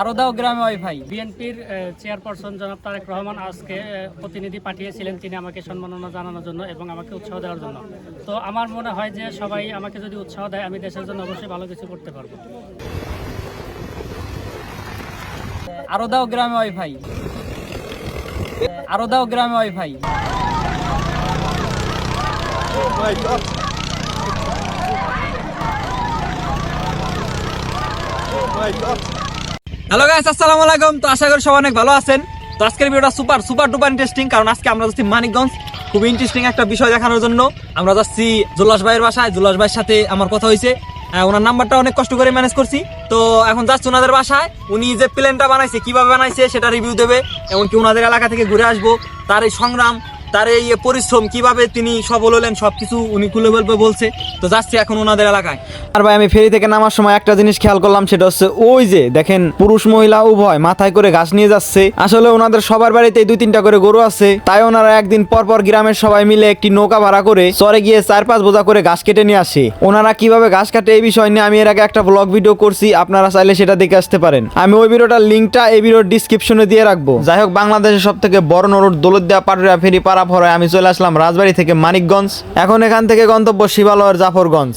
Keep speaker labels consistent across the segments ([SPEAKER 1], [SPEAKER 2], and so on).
[SPEAKER 1] আরোদাও গ্রামে ওয়াইফাই
[SPEAKER 2] বিএনপির চেয়ারপারসন জনাব তারেক রহমান আজকে প্রতিনিধি পাঠিয়েছিলেন তিনি আমাকে সম্মাননা জানানোর জন্য এবং আমাকে উৎসাহ দেওয়ার জন্য। তো আমার মনে হয় যে সবাই আমাকে যদি উৎসাহ দেয়, আমি দেশের জন্য অবশ্যই ভালো কিছু করতে পারব।
[SPEAKER 1] আরোদাও গ্রামে ওয়াইফাই আরোদাও গ্রামে ওয়াইফাই হ্যালো গাইস আসসালামু আলাইকুম। তো আশা করি সবাই অনেক ভালো আছেন। তো আজকের ভিডিওটা সুপার সুপার ডুপার ইন্টারেস্টিং কারণ আজকে আমরা যাচ্ছি মানিকগঞ্জ। খুব ইন্টারেস্টিং একটা বিষয় দেখানোর জন্য। আমরা যাচ্ছি জুলাস ভাইয়ের বাসায়। জুলাস ভাইয়ের সাথে আমার কথা হয়েছে। ওনার নাম্বারটা অনেক কষ্ট করে ম্যানেজ করছি। তো এখন যাচ্ছি ওনাদের বাসায়। উনি যে প্লেনটা বানাইছে, কীভাবে বানাইছে, সেটা রিভিউ দেবে। এমনকি ওনাদের এলাকা থেকে ঘুরে আসব। তার এই সংগ্রাম তার এই পরিশ্রম, কীভাবে তিনি সফল হলেন, সবকিছু উনি খুলে বলবে বলছে। তো যাচ্ছি এখন ওনাদের এলাকায়।
[SPEAKER 3] আর ভাই, আমি ফেরি থেকে নামার সময় একটা জিনিস খেয়াল করলাম, সেটা হচ্ছে ওই যে, দেখেন, পুরুষ মহিলা উভয় মাথায় করে ঘাস নিয়ে যাচ্ছে। আসলে ওনাদের সবার বাড়িতে দুই তিনটা করে গরু আছে। তাই ওনারা একদিন পর পর গ্রামের সবাই মিলে একটি নৌকা ভাড়া করে চরে গিয়ে চার পাঁচ বোঝা করে ঘাস কেটে নিয়ে আসে। ওনারা কীভাবে ঘাস কাটে এই বিষয় নিয়ে আমি এর আগে একটা ব্লগ ভিডিও করছি, আপনারা চাইলে সেটা দেখে আসতে পারেন। আমি ওই ভিডিওটার লিঙ্কটা এই ভিডিওর ডিসক্রিপশনে দিয়ে রাখব। যাই হোক, বাংলাদেশের সব থেকে বড় নরুট দৌলতদিয়া পাটুরিয়া ফেরি পাড়া ফরায় আমি চলে আসলাম রাজবাড়ি থেকে মানিকগঞ্জ। এখন এখান থেকে গন্তব্য শিবালয়ের জাফরগঞ্জ।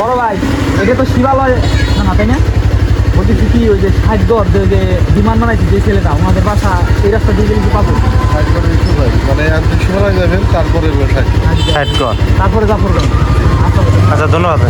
[SPEAKER 1] বড় ভাই এটা তো শিবালয়। না তাই না? বলতেছি কি ওই যে যে যে বিমান বানাইছে যে ছেলেটা ওনাদের বাসা এই রাস্তা দিয়ে গেলে কি পাবো?
[SPEAKER 4] মানে আপনি যাবেন তারপরে
[SPEAKER 1] তারপরে জাফরগঞ্জ।
[SPEAKER 4] আচ্ছা ধন্যবাদ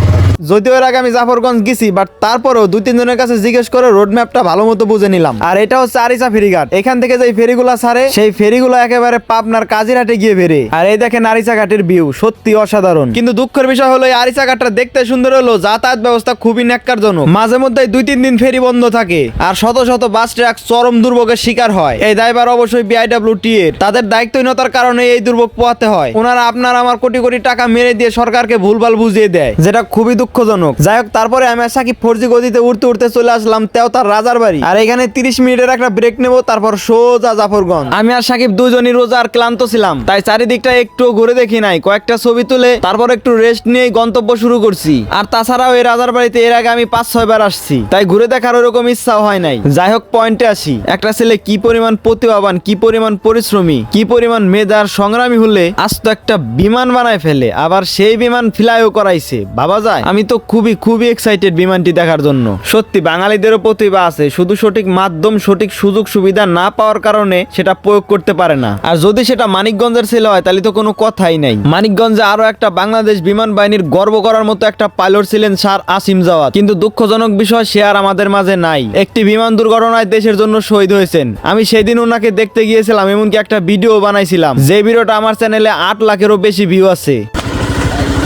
[SPEAKER 3] যদিও এর আগে আমি জাফরগঞ্জ গেছি বাট তারপরেও দুই তিনজনের কাছে জিজ্ঞেস করে রোড ম্যাপটা ভালো মতো বুঝে নিলাম। আর এটা হচ্ছে আরিসা ফেরিঘাট। এখান থেকে যে ফেরিগুলো ছাড়ে, সেই ফেরিগুলো একেবারে পাবনার কাজিরহাটে গিয়ে বেরে আর এই দেখেন আরিসা ঘাটের ভিউ সত্যি অসাধারণ। কিন্তু দুঃখের বিষয় হলো, এই আরিসা ঘাটটা দেখতে সুন্দর হলো যাতায়াত ব্যবস্থা খুবই ন্যাক্কারজনক। মাঝে মধ্যে দুই তিন দিন ফেরি বন্ধ থাকে, আর শত শত বাস ট্রাক চরম দুর্ভোগের শিকার হয়। এই দায়বার অবশ্যই বিআইডব্লিউ টি এর তাদের দায়িত্বহীনতার কারণে এই দুর্ভোগ পোয়াতে হয়। ওনারা আপনার আমার কোটি কোটি টাকা মেরে দিয়ে সরকারকে ভুলভাল বুঝিয়ে দেয়, যেটা খুবই দুঃখজনক। যাই হোক, তারপরে আমি আর সাকিব ফোরজি গতিতে উঠতে উঠতে চলে আসলাম তেও তার রাজার বাড়ি। আর এখানে তিরিশ মিনিটের একটা ব্রেক নেব, তারপর সোজা জাফরগঞ্জ। আমি আর সাকিব দুজনই রোজা আর ক্লান্ত ছিলাম, তাই চারিদিকটা একটু ঘুরে দেখি নাই, কয়েকটা ছবি তুলে তারপর একটু রেস্ট নিয়ে গন্তব্য শুরু করছি। আর তাছাড়াও এই রাজার বাড়িতে এর আগে আমি পাঁচ, ছয় বার আসছি, তাই ঘুরে দেখার ওরকম ইচ্ছাও হয় নাই। যাই হোক পয়েন্টে আসি। একটা ছেলে কি পরিমাণ প্রতিভাবান, কি পরিমাণ পরিশ্রমী, কি পরিমাণ মেধার সংগ্রামী হলে আজ তো একটা বিমান বানায় ফেলে, আবার সেই বিমান ফ্লাইও করাইছে। ভাবা যায়, আমি তো খুবই খুবই এক্সাইটেড বিমানটি দেখার জন্য। সত্যি, বাঙালিদেরও প্রতিভা আছে। শুধু সঠিক মাধ্যম, সঠিক সুযোগ সুবিধা না পাওয়ার কারণে সেটা প্রয়োগ করতে পারে না। আর যদি সেটা মানিকগঞ্জের ছেলে হয়, তাহলে তো কোনো কথাই নাই। মানিকগঞ্জে আরও একটা বাংলাদেশ বিমান বাহিনীর গর্ব করার মতো একটা পাইলট ছিলেন স্যার আসিম জাওয়াত। কিন্তু দুঃখজনক বিষয়, সে আর আমাদের মাঝে নাই। একটি বিমান দুর্ঘটনায় দেশের জন্য শহীদ হয়েছেন। আমি সেদিন ওনাকে দেখতে গিয়েছিলাম, এমনকি একটা ভিডিও বানাইছিলাম। যে ভিডিওটা আমার চ্যানেলে আট লাখেরও বেশি ভিউ আছে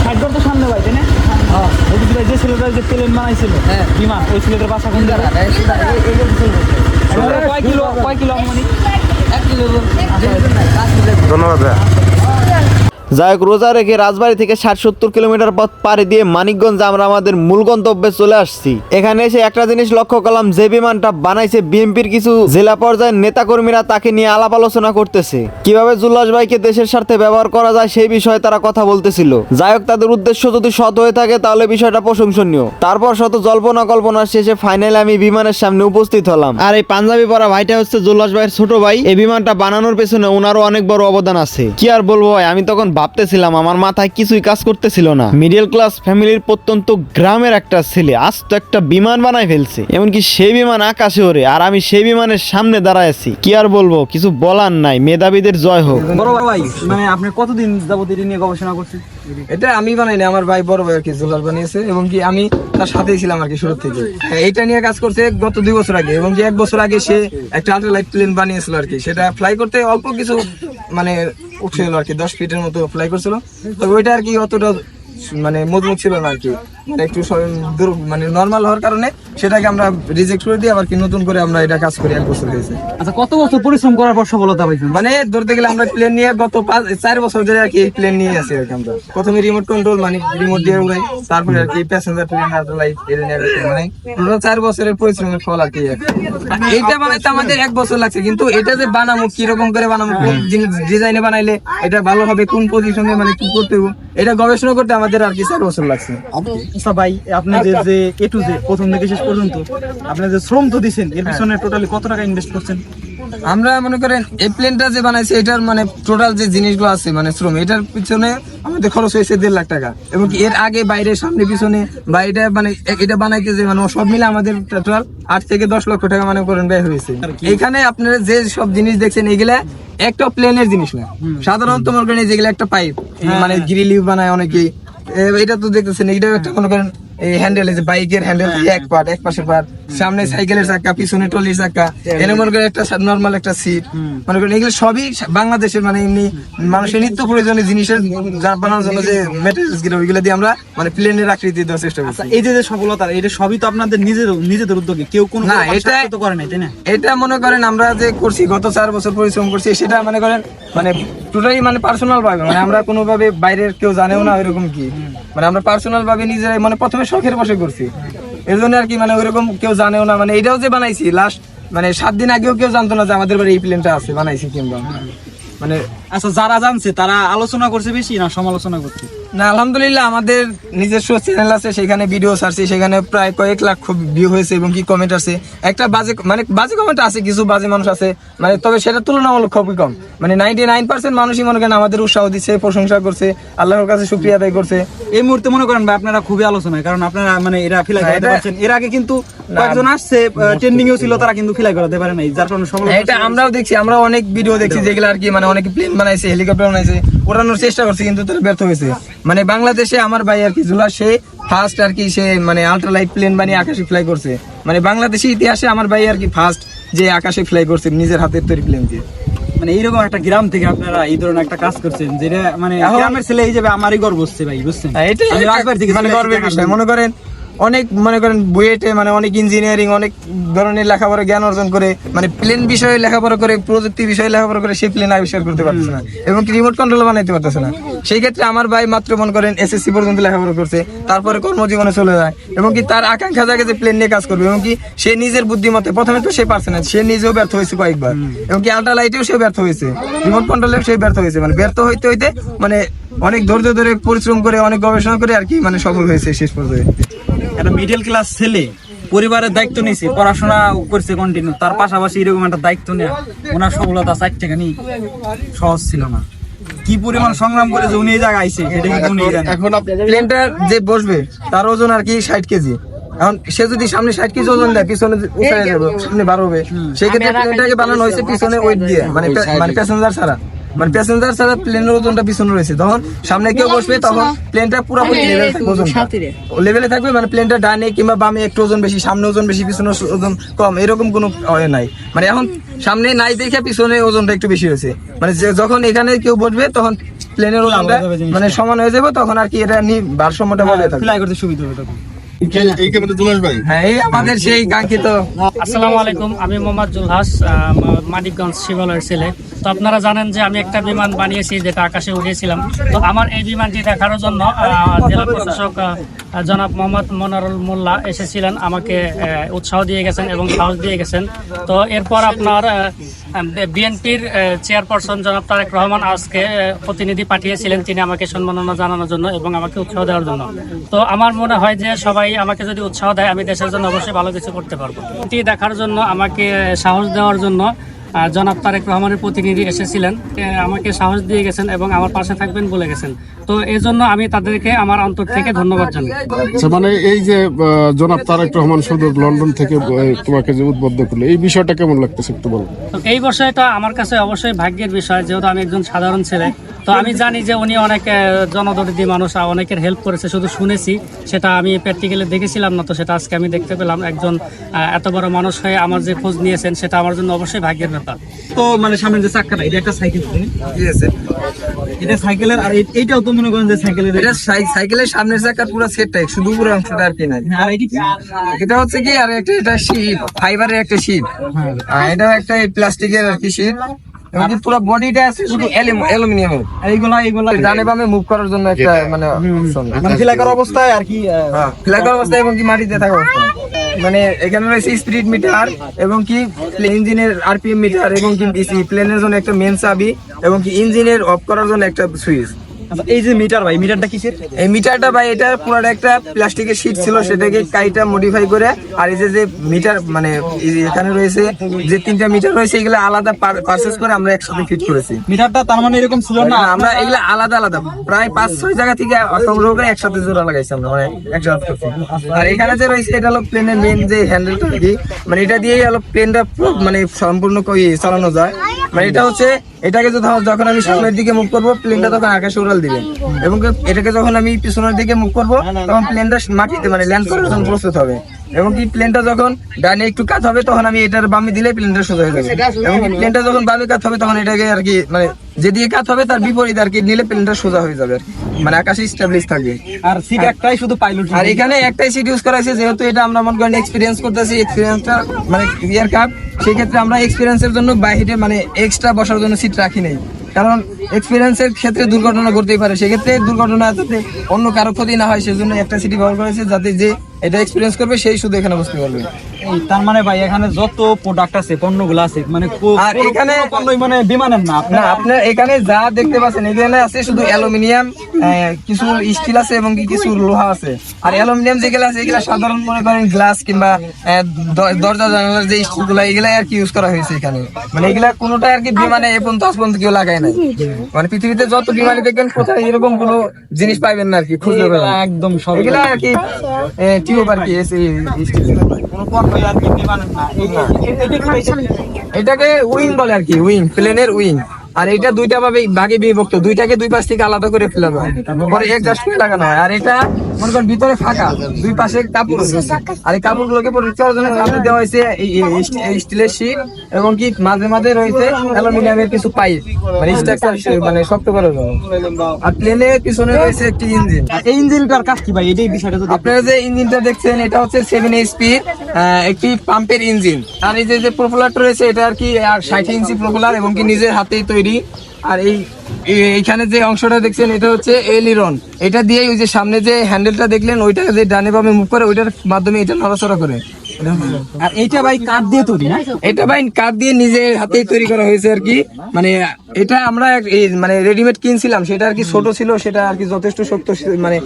[SPEAKER 1] সাহায্যর তো সামনে ভাই তাই না হ্যাঁ ভাই যে ছেলেটা যে প্লেন বানাইছিল বিমান ওই ছেলেটার বাসা কোন জায়গায় কয় কিলো কয় কিলো মানে
[SPEAKER 4] ধন্যবাদ
[SPEAKER 3] যাই হোক, রোজা রেখে রাজবাড়ি থেকে ষাট সত্তর কিলোমিটার পথ পাড়ি দিয়ে মানিকগঞ্জ আমরা আমাদের মূল গন্তব্যে চলে আসছি। এখানে এসে একটা জিনিস লক্ষ্য করলাম, যে বিমানটা বানাইছে বিএনপির কিছু জেলা পর্যায়ের নেতাকর্মীরা তাকে নিয়ে আলাপ আলোচনা করতেছে। কীভাবে জুল্লাস ভাইকে দেশের স্বার্থে ব্যবহার করা যায় সেই বিষয়ে তারা কথা বলতেছিল। যাই হোক, তাদের উদ্দেশ্য যদি সৎ হয়ে থাকে তাহলে বিষয়টা প্রশংসনীয়। তারপর শত জল্পনা কল্পনা শেষে ফাইনালে আমি বিমানের সামনে উপস্থিত হলাম। আর এই পাঞ্জাবি পরা ভাইটা হচ্ছে জুল্লাস ভাইয়ের ছোট ভাই। এই বিমানটা বানানোর পেছনে ওনারও অনেক বড় অবদান আছে। কি আর বলব ভাই, আমি তখন ভাবতেছিলাম আমার মাথায় কিছুই কাজ করতেছিল না। মিডল ক্লাস ফ্যামিলির প্রত্যন্ত গ্রামের একটা ছেলে আজ তো একটা বিমান বানায় ফেলছে। এমনকি সেই বিমান আকাশে ওরে আর আমি সেই বিমানের সামনে দাঁড়ায় আছি। কি আর বলব কিছু বলার নাই মেধাবীদের জয় হোক।
[SPEAKER 1] বড় ভাই মানে আপনি কতদিন যাবত এটা নিয়ে গবেষণা করছেন?
[SPEAKER 5] এটা আমি বানাইনি আমার ভাই বড় ভাই আর কি জুলার বানিয়েছে। এবং কি আমি তার সাথেই ছিলাম আর কি শুরু থেকে। হ্যাঁ, এইটা নিয়ে কাজ করছে গত দুই বছর আগে। এবং কি এক বছর আগে সে একটা আল্ট্রালাইট প্লেন বানিয়েছিল আর কি। সেটা ফ্লাই করতে অল্প কিছু মানে উঠছিল আর কি দশ ফিটের মতো। ফ্লাই করছিল। তবে ওইটা আর কি অতটা মানে মজবুত ছিল না আর কি। মানে একটু মানে নর্মাল হওয়ার কারণে সেটাকে আমরা রিজেক্ট করে দিয়ে আবার কি নতুন করে আমরা এটা কাজ করি এক বছর হয়েছে
[SPEAKER 1] আচ্ছা কত বছর পরিশ্রম করার পর সফলতা পাইছেন?
[SPEAKER 5] মানে ধরতে গেলে আমরা প্লেন নিয়ে গত পাঁচ চার বছর ধরে আর কি প্লেন নিয়ে আছি আর কি আমরা। প্রথমে রিমোট কন্ট্রোল মানে রিমোট দিয়ে উড়াই তারপরে আর কি প্যাসেঞ্জার প্লেন লাইট এটা নিয়ে আর মানে টোটাল চার বছরের পরিশ্রমের ফল আর কি এইটা বানাইতে আমাদের এক বছর লাগছে কিন্তু এটা যে বানাবো কীরকম করে বানাবো কোন জিনিস ডিজাইনে বানাইলে এটা ভালো হবে কোন পজিশনে মানে কি করতে হবে এটা গবেষণা করতে আমাদের আর কি চার বছর লাগছে।
[SPEAKER 1] আচ্ছা ভাই আপনাদের যে এ টু জেড প্রথম থেকে শেষ পর্যন্ত। আপনার যে শ্রম তো দিচ্ছেন এর পিছনে টোটালি কত টাকা ইনভেস্ট করছেন?
[SPEAKER 5] আমরা মনে করেন এই প্লেনটা যে বানাইছে এটার মানে টোটাল যে জিনিসগুলো আছে মানে শ্রম এটার পিছনে আমাদের খরচ হয়েছে দেড় লাখ টাকা। এবং এর আগে বাইরে সামনে পিছনে বা এটা মানে এটা বানাইতে যে মানে সব মিলে আমাদের টোটাল আট থেকে দশ লক্ষ টাকা মানে করেন ব্যয় হয়েছে। এখানে আপনারা যে সব জিনিস দেখছেন এগুলা একটা প্লেনের জিনিস না। সাধারণত মনে করেন যেগুলো একটা পাইপ মানে গ্রিলিভ বানায় অনেকেই এটা তো দেখতেছেন এটা একটা মনে করেন এই হ্যান্ডেল এই যে বাইকের হ্যান্ডেল এক এক সামনে সাইকেলের চাকা পিছনে টলির চাকা। মনে করেন একটা নর্মাল একটা সিট মনে করেন এগুলো সবই বাংলাদেশের মানে এমনি মানুষের নিত্য প্রয়োজনীয় জিনিসের বানানোর জন্য যে মেটেরিয়ালসগুলো ওইগুলো দিয়ে আমরা মানে প্লেনের আকৃতি দেওয়ার চেষ্টা করছি।
[SPEAKER 1] আচ্ছা এই যে যে সফলতা এটা সবই তো আপনাদের নিজের নিজেদের উদ্যোগে? কেউ কোনো
[SPEAKER 5] না, এটা-
[SPEAKER 1] তো করে নাই তাই না?
[SPEAKER 5] এটা মনে করেন আমরা যে করছি গত চার বছর পরিশ্রম করছি সেটা মনে করেন মানে টোটালি মানে পার্সোনাল ভাবে। মানে আমরা কোনোভাবে বাইরের কেউ জানেও না এরকম কি। মানে আমরা পার্সোনাল ভাবে নিজেরাই মানে প্রথমে শখের বসে করছি এর জন্য আর কি মানে ওইরকম কেউ জানেও না মানে এটাও যে বানাইছি লাস্ট মানে সাত দিন আগেও কেউ জানতো না যে আমাদের বাড়ি এই প্লেনটা আছে, বানাইছি কিংবা মানে
[SPEAKER 1] আচ্ছা যারা জানছে তারা আলোচনা করছে বেশি না সমালোচনা করছে?
[SPEAKER 5] না আলহামদুলিল্লাহ আমাদের নিজস্ব চ্যানেল আছে সেখানে ভিডিও ছাড়ছি সেখানে প্রায় কয়েক লাখ ভিউ হয়েছে এবং কি কমেন্ট আছে একটা বাজে মানে বাজে কমেন্ট আছে কিছু বাজে মানুষ আছে মানে তবে সেটা তুলনামূলক খুবই কম। মানে নাইনটি নাইন পার্সেন্ট মানুষই মনে করেন আমাদের উৎসাহ দিচ্ছে প্রশংসা করছে আল্লাহর কাছে শুক্রিয়া আদায় করছে।
[SPEAKER 1] এই মুহূর্তে মনে করেন ভাই আপনারা খুবই আলোচনায় কারণ আপনারা মানে এরা ফিলাই করাতে পারছেন। এর আগে কিন্তু কয়েকজন আসছে ট্রেন্ডিং এও ছিল তারা কিন্তু ফিলাই করাতে পারে নাই যার কারণে
[SPEAKER 5] এটা আমরাও দেখছি আমরা অনেক ভিডিও দেখছি যেগুলো আর কি মানে অনেক প্লেন বানাইছে হেলিকপ্টার বানাইছে ওড়ানোর চেষ্টা করছে কিন্তু তারা ব্যর্থ হয়েছে। মানে বাংলাদেশে আমার ভাই আর কি জুলা সে ফার্স্ট আর কি সে মানে আল্ট্রালাইট প্লেন বানিয়ে আকাশে ফ্লাই করছে। মানে বাংলাদেশি ইতিহাসে আমার ভাই আর কি ফার্স্ট যে আকাশে ফ্লাই করছে নিজের হাতের তৈরি প্লেন দিয়ে
[SPEAKER 1] মানে এইরকম একটা গ্রাম থেকে আপনারা এই ধরনের একটা কাজ করছেন যেটা মানে গ্রামের ছেলে হিসেবে আমারই গর্ব হচ্ছে ভাই বুঝছেন?
[SPEAKER 5] হ্যাঁ,
[SPEAKER 1] আমি রাজবাড়ি থেকে
[SPEAKER 5] মানে গর্বের বিষয়। মনে করেন অনেক মনে করেন বুয়েটে মানে অনেক ইঞ্জিনিয়ারিং অনেক ধরনের লেখাপড়া জ্ঞান অর্জন করে মানে প্লেন বিষয়ে লেখাপড়া করে প্রযুক্তি বিষয়ে লেখাপড়া করে সেই প্লেন আবিষ্কার করতে পারতেছে না এবং রিমোট কন্ট্রোল বানাইতে পারতেছে না। সেই ক্ষেত্রে আমার ভাই মাত্র মনে করেন এসএসসি পর্যন্ত লেখাপড়া করছে তারপরে কর্মজীবনে চলে যায় এবং কি তার আকাঙ্ক্ষা জাগে যে প্লেন নিয়ে কাজ করবে এবং কি সে নিজের বুদ্ধিমতে প্রথমে তো সে পারছে না সে নিজেও ব্যর্থ হয়েছে কয়েকবার। এবং কি আল্ট্রা লাইটেও সে ব্যর্থ হয়েছে রিমোট কন্ট্রোলেও সে ব্যর্থ হয়েছে মানে ব্যর্থ হইতে হইতে মানে অনেক ধৈর্য ধরে পরিশ্রম করে অনেক গবেষণা করে আর কি মানে সফল হয়েছে শেষ পর্যায়ে।
[SPEAKER 1] একটা মিডল ক্লাস ছেলে পরিবারের দায়িত্ব নিয়েছে পড়াশোনা করছে কন্টিনিউ তার পাশাপাশি এরকম একটা দায়িত্ব নেওয়া ওনার সফলতা চারটেখানি সহজ ছিল না। কি পরিমাণ সংগ্রাম করে যে উনি এই জায়গায় আইছে সেটা কিন্তু উনি জানেন
[SPEAKER 6] এখন
[SPEAKER 5] প্লেনটা যে বসবে তার ওজন আর কি ষাট কেজি। এখন সে যদি সামনে ষাট কেজি ওজন দেয় পিছনে উঠে যাবে সামনে বার হবে সেক্ষেত্রে প্লেনটাকে বানানো হয়েছে পিছনে ওয়েট দিয়ে মানে মানে প্যাসেঞ্জার ছাড়া। মানে প্যাসেঞ্জার ছাড়া প্লেনের ওজনটা পিছনে রয়েছে। তখন সামনে কেউ বসবে তখন প্লেনটা পুরোপুরি লেভেল থাকবে ওজনটা। লেভেলে থাকবে মানে প্লেনটা ডানে কিংবা বামে একটু ওজন বেশি সামনে ওজন বেশি পিছনে ওজন কম এরকম কোনো এ নাই। মানে এখন সামনে নাই দেখে পিছনে ওজনটা একটু বেশি হয়েছে। মানে যখন এখানে কেউ বসবে তখন প্লেনের ওজনটা মানে সমান হয়ে যাবে তখন আর কি এটা নি- ভারসাম্যটা বজায় থাকবে।
[SPEAKER 1] ফ্লাই করতে সুবিধা হবে তখন।
[SPEAKER 5] হ্যাঁ এই আমাদের সেই কাঙ্ক্ষিত
[SPEAKER 2] আসসালামু আলাইকুম আমি মোহাম্মদ জুলহাস মানিকগঞ্জ শিবালয়ের ছেলে। তো আপনারা জানেন যে আমি একটা বিমান বানিয়েছি, যেটা আকাশে উড়িয়েছিলাম। তো আমার এই বিমানটি দেখার জন্য জেলা প্রশাসক জনাব মোহাম্মদ মনারুল মোল্লা এসেছিলেন, আমাকে উৎসাহ দিয়ে গেছেন এবং সাহস দিয়ে গেছেন। তো এরপর আপনার বিএনপির চেয়ারপারসন জনাব তারেক রহমান আজকে প্রতিনিধি পাঠিয়েছিলেন। তিনি আমাকে সম্মাননা জানানোর জন্য এবং আমাকে উৎসাহ দেওয়ার জন্য। তো আমার মনে হয় যে সবাই আমাকে যদি উৎসাহ দেয়, আমি দেশের জন্য অবশ্যই ভালো কিছু করতে পারব। এটি দেখার জন্য আমাকে সাহস দেওয়ার জন্য জনাব তারেক রহমানের প্রতিনিধি এসেছিলেন। আমাকে সাহস দিয়ে গেছেন এবং আমার পাশে থাকবেন বলে গেছেন। তো এই জন্য আমি তাদেরকে আমার অন্তর থেকে ধন্যবাদ জানাই।
[SPEAKER 6] আচ্ছা মানে এই যে জনাব তারেক রহমান শুধু লন্ডন থেকে তোমাকে যে উদ্বুদ্ধ করল এই বিষয়টা কেমন লাগতেছে একটু বলো।
[SPEAKER 2] তো এই বিষয়টা আমার কাছে অবশ্যই ভাগ্যের বিষয় যেহেতু আমি একজন সাধারণ ছেলে। তো আমি জানি যে উনি অনেক জনদরদি মানুষ আর অনেকের হেল্প করেছে শুধু শুনেছি। সেটা আমি প্র্যাকটিক্যালি দেখেছিলাম না তো সেটা আজকে আমি দেখতে পেলাম। একজন এত বড় মানুষ হয়ে আমার যে খোঁজ নিয়েছেন সেটা আমার জন্য অবশ্যই ভাগ্যের ব্যাপার।
[SPEAKER 1] তো মানে সামনে যে চাক্কাটা এটা একটা সাইকেল
[SPEAKER 5] ঠিক আছে
[SPEAKER 1] এটা সাইকেলের আর এইটাও তো মনে করেন যে সাইকেলের
[SPEAKER 5] এটা সাইকেলের সামনের চাকা পুরো সেটটাই শুধু পুরো অংশটা আর কি নাই।
[SPEAKER 1] আর এটি
[SPEAKER 5] এটা হচ্ছে কি আর একটা এটা শীট ফাইবারের একটা শীট আর এটা একটা প্লাস্টিকের আর কি শীট পুরো বডিটা আছে শুধু
[SPEAKER 1] আর এইগুলা এইগুলা
[SPEAKER 5] ডানে বামে মুভ করার জন্য একটা মানে।
[SPEAKER 1] মানে ফিলাই অবস্থায় আর কি
[SPEAKER 5] হ্যাঁ, অবস্থায় এবং কি মাটিতে থাকা অবস্থায়। মানে এখানে রয়েছে স্পিড মিটার এবং কি ইঞ্জিনের আরপিএম মিটার এবং কি প্লেনের জন্য একটা মেন চাবি এবং কি ইঞ্জিনের অফ করার জন্য একটা সুইচ
[SPEAKER 1] এই যে মিটার ভাই মিটারটা কিসের?
[SPEAKER 5] এই মিটারটা ভাই এটা পুরোটা একটা প্লাস্টিকের শীট ছিল সেটাকে কাইটা মডিফাই করে আর এই যে যে মিটার মানে এখানে রয়েছে যে তিনটা মিটার রয়েছে এগুলো আলাদা পারচেস করে আমরা একসাথে ফিট করেছি।
[SPEAKER 1] মিটারটা তার মানে এরকম ছিল না?
[SPEAKER 5] আমরা এগুলো আলাদা আলাদা প্রায় পাঁচ ছয় জায়গা থেকে সংগ্রহ করে একসাথে জোড়া লাগাইছি আমরা মানে একসাথে আর এখানে যে রয়েছে এটা হলো প্লেনের মেন যে হ্যান্ডেলটা কি মানে এটা দিয়েই হলো প্লেনটা মানে সম্পূর্ণ চালানো যায়। মানে এটা হচ্ছে এটাকে যখন যখন আমি সামনের দিকে মুভ করব প্লেনটা তখন আকাশে উড়াল দিবে এবং এটাকে যখন আমি পিছনের দিকে মুখ করব তখন প্লেনটা মাটিতে মানে ল্যান্ড করার জন্য প্রস্তুত হবে। এবং কি প্লেনটা যখন ডানে একটু কাত হবে তখন আমি এটার বামে দিলে প্লেনটা সোজা হয়ে যাবে। এবং প্লেনটা যখন বামে কাত হবে তখন এটাকে আর কি মানে যেদিকে কাত হবে তার বিপরীত আর কি নিলে প্লেনটা সোজা হয়ে যাবে মানে আকাশে স্টাবলিশ থাকবে।
[SPEAKER 1] আর সিট একটাই শুধু পাইলট
[SPEAKER 5] আর এখানে একটাই সিট ইউজ করা হয়েছে যেহেতু এটা আমরা মনে করেন এক্সপিরিয়েন্স করতেছি এক্সপিরিয়েন্সটা মানে ইয়ার কাপ সেই ক্ষেত্রে আমরা এক্সপিরিয়েন্সের জন্য বাইরে মানে এক্সট্রা বসার জন্য সিট রাখি নাই। কারণ এক্সপিরিয়েন্সের ক্ষেত্রে দুর্ঘটনা ঘটতেই পারে সেক্ষেত্রে দুর্ঘটনা যাতে অন্য কারও ক্ষতি না হয় সেজন্য একটা সিটি ব্যবহার করেছে যাতে যে এটা এক্সপিরিয়েন্স করবে সেই শুধু এখানে বসতে পারবে।
[SPEAKER 1] তার মানে ভাই এখানে যত প্রোডাক্ট আছে পণ্যগুলো আছে মানে
[SPEAKER 5] আর এখানে-
[SPEAKER 1] পণ্যই মানে বিমানের না
[SPEAKER 5] না আপনার এখানে যা দেখতে পাচ্ছেন এখানে আছে শুধু অ্যালুমিনিয়াম কিছু স্টিল আছে এবং কিছু লোহা আছে। আর অ্যালুমিনিয়াম যেগুলো আছে এগুলো সাধারণ মনে করেন গ্লাস কিংবা দরজা জানালার যে আর কি ইউজ করা হয়েছে এখানে। মানে এগুলা কোনোটা আর কি বিমানে এ পর্যন্ত আজ পর্যন্ত কেউ লাগায় নাই। মানে পৃথিবীতে যত বিমানে দেখবেন কোথায় এরকম কোনো জিনিস পাইবেন না আর কি খুঁজে
[SPEAKER 1] একদম সব
[SPEAKER 5] এগুলা আর কি টিউব আর কি এসে
[SPEAKER 1] কোনো আর কি না?
[SPEAKER 5] এটাকে উইং বলে আর কি উইং প্লেনের উইং। আর এটা দুইটা ভাবে ভাগে বিভক্ত দুইটাকে দুই পাশ থেকে আলাদা করে ফেলা হয়। পরে এক জাস্ট করে লাগানো হয়। আর এটা মনে করেন ভিতরে ফাঁকা দুই পাশে কাপড়। আর এই পরিষ্কার জন্য কাপড় দেওয়া হয়েছে স্টিলের শীট এবং কি মাঝে মাঝে রয়েছে অ্যালুমিনিয়ামের কিছু পাইপ মানে স্ট্রাকচার মানে শক্ত করার জন্য। আর প্লেনের পিছনে রয়েছে একটি ইঞ্জিন
[SPEAKER 1] এই ইঞ্জিনটার কাজ কি ভাই? এটাই বিষয়টা
[SPEAKER 5] আপনারা যে ইঞ্জিনটা দেখছেন এটা হচ্ছে সেভেন এইচপি একটি পাম্পের ইঞ্জিন। আর এই যে যে রয়েছে, এটা আর কি, আর ষাট ইঞ্চি প্রপোলার এবং কি নিজের হাতেই তৈরি। আর এই, এই- এইখানে যে অংশটা দেখছেন, এটা হচ্ছে এলিরন। এটা দিয়ে ওই যে সামনে যে হ্যান্ডেলটা দেখলেন ওইটা যে ডানে বামে মুভ করে, ওইটার মাধ্যমে এটা নড়াচড়া করে।
[SPEAKER 1] আর এইটা ভাই কাঠ দিয়ে তৈরি না?
[SPEAKER 5] এটা ভাই কাঠ দিয়ে নিজের হাতেই তৈরি করা হয়েছে আর কি। মানে এটা আমরা মানে রেডিমেড কিনছিলাম সেটা আর কি ছোট ছিল সেটা আর কি যথেষ্ট শক্ত মানে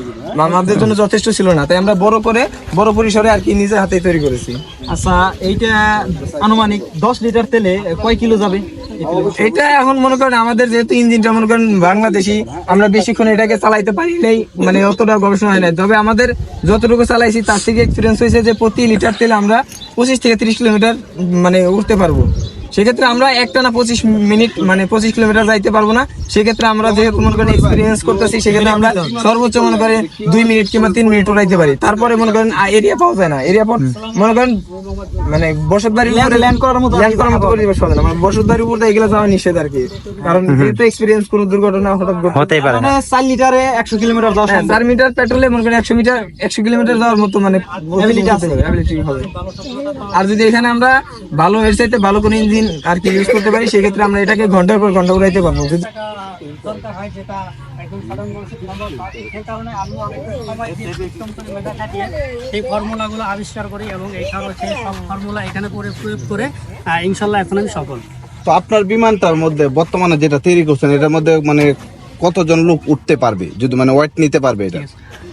[SPEAKER 5] আমাদের জন্য যথেষ্ট ছিল না। তাই আমরা বড় করে বড় পরিসরে আর কি নিজের হাতেই তৈরি করেছি।
[SPEAKER 1] আচ্ছা এইটা আনুমানিক দশ লিটার তেলে কয় কিলো যাবে?
[SPEAKER 5] এটা এখন মনে করেন আমাদের যেহেতু ইঞ্জিনটা মনে করেন বাংলাদেশি, আমরা বেশিক্ষণ এটাকে চালাইতে পারি নাই মানে অতটা গবেষণা হয় নাই। তবে আমাদের যতটুকু চালাইছি, তার থেকে এক্সপিরিয়েন্স হয়েছে যে প্রতি লিটার তেলে আমরা পঁচিশ থেকে তিরিশ কিলোমিটার মানে উঠতে পারব। সেক্ষেত্রে আমরা একটা না পঁচিশ মিনিট মানে পঁচিশ কিলোমিটার যাইতে পারব না। সেক্ষেত্রে আমরা যেহেতু মনে করেন এক্সপিরিয়েন্স করতেছি সেক্ষেত্রে আমরা সর্বোচ্চ মনে করেন দুই মিনিট কিংবা তিন মিনিট উড়াইতে পারি। তারপরে মনে করেন এরিয়া পাওয়া যায় না। এরিয়া মনে করেন মানে বসত বাড়ির
[SPEAKER 1] Land- land করার মতো
[SPEAKER 5] ল্যান্ড করার মতো পরিবেশ পাওয়া যায় না। মানে বসত বাড়ির উপর এগুলো যাওয়া নিষেধ আর কি। কারণ যেহেতু এক্সপিরিয়েন্স কোনো দুর্ঘটনা হঠাৎ
[SPEAKER 3] হতেই পারে না।
[SPEAKER 1] মানে চার লিটারে একশো কিলোমিটার যাওয়া
[SPEAKER 5] হ্যাঁ, চার মিটার পেট্রোলে মনে করেন একশো মিটার একশো কিলোমিটার যাওয়ার মতো মানে আছে, হবে। আর যদি এখানে আমরা ভালো এর চাইতে ভালো কোনো ইঞ্জিন আর কি ইউজ করতে পারি সেক্ষেত্রে আমরা এটাকে ঘণ্টার পর ঘণ্টা উড়াইতে পারব যদি।
[SPEAKER 2] সেই ফর্মুলাগুলো আবিষ্কার করি এবং এই সেই সব ফর্মুলা এখানে করে প্রয়োগ করে ইনশাল্লাহ এখন আমি সফল
[SPEAKER 4] তো আপনার বিমানটার মধ্যে বর্তমানে যেটা তৈরি করছেন এটার মধ্যে মানে কতজন লোক উঠতে পারবে? যদি মানে ওয়েট নিতে পারবে এটা।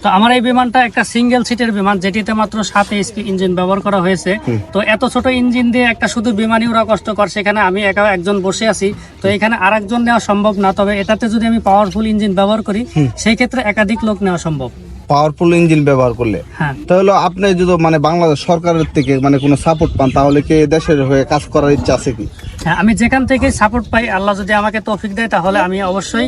[SPEAKER 2] তো আমার এই বিমানটা একটা সিঙ্গেল সিটের বিমান যেটিতে মাত্র সাত এইচপি ইঞ্জিন ব্যবহার করা হয়েছে। তো এত ছোট ইঞ্জিন দিয়ে একটা শুধু বিমানই ওরা কষ্টকর সেখানে আমি একা একজন বসে আছি। তো এখানে আর একজন নেওয়া সম্ভব না তবে এটাতে যদি আমি পাওয়ারফুল ইঞ্জিন ব্যবহার করি সেই ক্ষেত্রে একাধিক লোক নেওয়া সম্ভব।
[SPEAKER 4] পাওয়ারফুল ইঞ্জিন ব্যবহার করলে।
[SPEAKER 2] হ্যাঁ।
[SPEAKER 4] তাহলে আপনি যদি মানে বাংলাদেশ সরকারের থেকে মানে কোনো সাপোর্ট পান তাহলে কি দেশের হয়ে কাজ করার ইচ্ছা আছে কি?
[SPEAKER 2] হ্যাঁ আমি যেখান থেকে সাপোর্ট পাই আল্লাহ যদি আমাকে তৌফিক দেয় তাহলে আমি অবশ্যই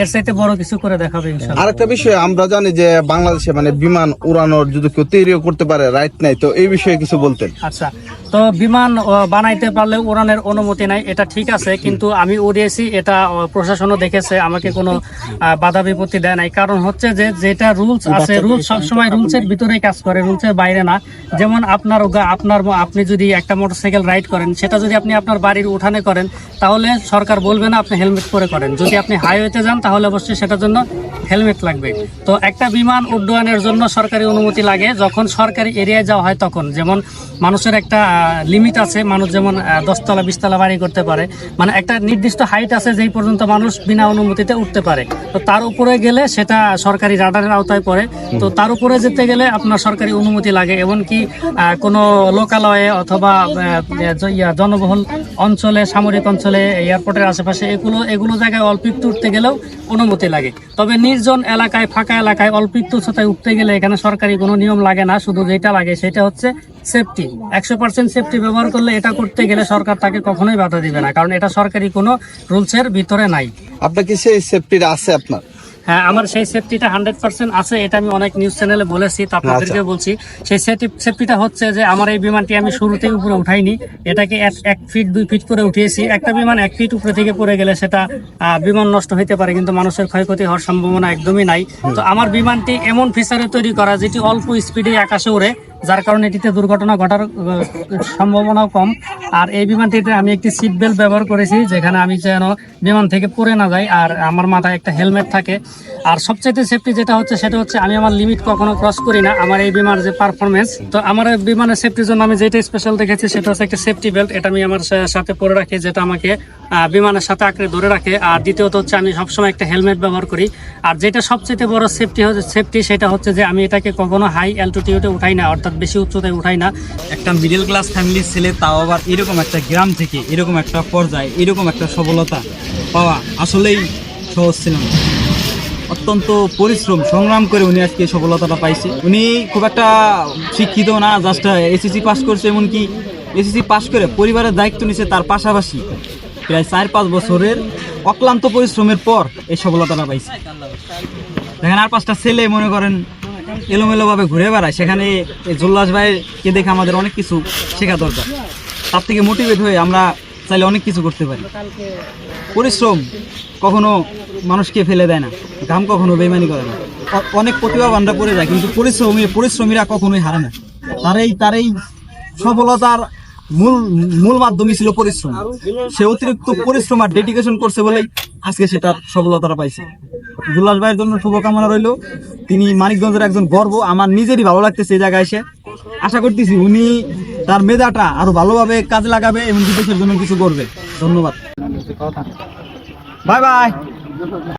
[SPEAKER 2] এর চাইতে বড় কিছু করে দেখাবো ইনশাল্লাহ
[SPEAKER 4] আরেকটা বিষয় আমরা জানি যে বাংলাদেশে মানে বিমান উড়ানোর যদি কেউ তৈরিও করতে পারে রাইট নাই তো এই বিষয়ে কিছু বলতেন।
[SPEAKER 2] আচ্ছা তো বিমান বানাইতে পারলে উড়ানের অনুমতি নাই এটা ঠিক আছে কিন্তু আমি উড়িয়েছি এটা প্রশাসনও দেখেছে আমাকে কোনো বাধা বিপত্তি দেয় নাই। কারণ হচ্ছে যে যেটা রুলস আছে রুলস সবসময় রুলসের ভিতরেই কাজ করে রুলসের বাইরে না। যেমন আপনার আপনার আপনি যদি একটা মোটরসাইকেল রাইড করেন সেটা যদি আপনি আপনার বাড়ির উঠানে করেন তাহলে সরকার বলবে না আপনি হেলমেট পরে করেন। যদি আপনি হাইওয়েতে যান তাহলে অবশ্যই সেটার জন্য হেলমেট লাগবে। তো একটা বিমান উড্ডয়নের জন্য সরকারি অনুমতি লাগে যখন সরকারি এরিয়ায় যাওয়া হয় তখন। যেমন মানুষের একটা লিমিট আছে। মানুষ যেমন দশতলা বিশতলা বাড়ি করতে পারে। মানে একটা নির্দিষ্ট হাইট আছে যেই পর্যন্ত মানুষ বিনা অনুমতিতে উঠতে পারে। তো তার উপরে গেলে সেটা সরকারি রাডারের আওতায় পড়ে। তো তার উপরে যেতে গেলে আপনার সরকারি অনুমতি লাগে। এমনকি কোনো লোকালয়ে অথবা ইয়া, জনবহুল অঞ্চলে সামরিক অঞ্চলে এয়ারপোর্টের আশেপাশে এগুলো এগুলো জায়গায় অল্প একটু উঠতে গেলেও অনুমতি লাগে। তবে নির্জন এলাকায় ফাঁকা এলাকায় অল্প একটু উঠতে গেলে এখানে সরকারি কোনো নিয়ম লাগে না। শুধু যেটা লাগে সেটা হচ্ছে সেফটি একশো পার্সেন্ট সেফটি ব্যবহার করলে এটা করতে গেলে সরকার তাকে কখনোই বাধা দিবে না কারণ এটা সরকারি কোনো রুলসের ভিতরে নাই।
[SPEAKER 4] আপনার কি সেই সেফটিটা আছে আপনার?
[SPEAKER 2] হ্যাঁ আমার সেই সেফটিটা হান্ড্রেড পার্সেন্ট আছে এটা আমি অনেক নিউজ চ্যানেলে বলেছি তো আপনাদেরকে বলছি। সেই সেফটিটা হচ্ছে যে আমার এই বিমানটি আমি শুরুতেই উপরে উঠাইনি এটাকে এক ফিট দুই ফিট করে উঠিয়েছি। একটা বিমান এক ফিট উপরে থেকে পড়ে গেলে সেটা বিমান নষ্ট হইতে পারে কিন্তু মানুষের ক্ষয়ক্ষতি হওয়ার সম্ভাবনা একদমই নাই। তো আমার বিমানটি এমন ফিচারে তৈরি করা যেটি অল্প স্পিডে আকাশে ওড়ে যার কারণে এটিতে দুর্ঘটনা ঘটার সম্ভাবনাও কম। আর এই বিমানটিতে আমি একটি সিট বেল্ট ব্যবহার করেছি, যেখানে আমি যেন বিমান থেকে পড়ে না যাই, আর আমার মাথায় একটা হেলমেট থাকে। আর সবচাইতে সেফটি যেটা হচ্ছে, সেটা হচ্ছে আমি আমার লিমিট কখনো ক্রস করি না। আমার এই বিমানের যে পারফরমেন্স তো আমার বিমানের সেফটির জন্য আমি যেটা স্পেশাল দেখেছি, সেটা হচ্ছে একটা সেফটি বেল্ট এটা আমি আমার সাথে পরে রাখি, যেটা আমাকে বিমানের সাথে আঁকড়ে ধরে রাখে। আর দ্বিতীয়ত হচ্ছে, আমি সবসময় একটা হেলমেট ব্যবহার করি। আর যেটা সবচেয়ে বড় সেফটি হচ্ছে সেফটি সেটা হচ্ছে যে, আমি এটাকে কখনো হাই অ্যালটিটিউডে উঠাই না, অর্থাৎ বেশি উচ্চতায় উঠাই না।
[SPEAKER 1] একটা মিডল ক্লাস ফ্যামিলির ছেলে, তাও আবার এরকম একটা গ্রাম থেকে এরকম একটা পর্যায়ে, এরকম একটা সফলতা পাওয়া আসলেই সহজ ছিল না। অত্যন্ত পরিশ্রম, সংগ্রাম করে উনি আজকে সফলতাটা পাইছে। উনি খুব একটা শিক্ষিত না জাস্ট এসএসসি পাস করছে, এমনকি এসএসসি পাস করে পরিবারের দায়িত্ব নিছে তার পাশাপাশি প্রায় চার পাঁচ বছরের অক্লান্ত পরিশ্রমের পর এই সফলতাটা পাইছে। দেখেন আর পাঁচটা ছেলে, মনে করেন এলোমেলোভাবে ঘুরে বেড়ায়। সেখানে জল্লাস ভাইকে দেখে আমাদের অনেক কিছু শেখা দরকার। তার থেকে মোটিভেট হয়ে আমরা চাইলে অনেক কিছু করতে পারি। পরিশ্রম কখনো মানুষকে ফেলে দেয় না। ঘাম কখনো বেমানি করে না। অনেক অনেক প্রতিভাবানরা পড়ে যায় কিন্তু পরিশ্রমী পরিশ্রমীরা কখনোই হারে না। তার এই তার এই সফলতার মূল মূল মাধ্যমই ছিল পরিশ্রম। সে অতিরিক্ত পরিশ্রম আর ডেডিকেশন করছে বলেই আজকে সে তার সফলতাটা পাইছে। জুলাস ভাইয়ের জন্য শুভকামনা রইল। তিনি মানিকগঞ্জের একজন গর্ব। আমার নিজেরই ভালো লাগতেছে এই জায়গায় এসে। আশা করতেছি উনি তার মেধাটা আরও ভালোভাবে কাজে লাগাবে এবং দেশের জন্য কিছু করবে। ধন্যবাদ। Bye bye.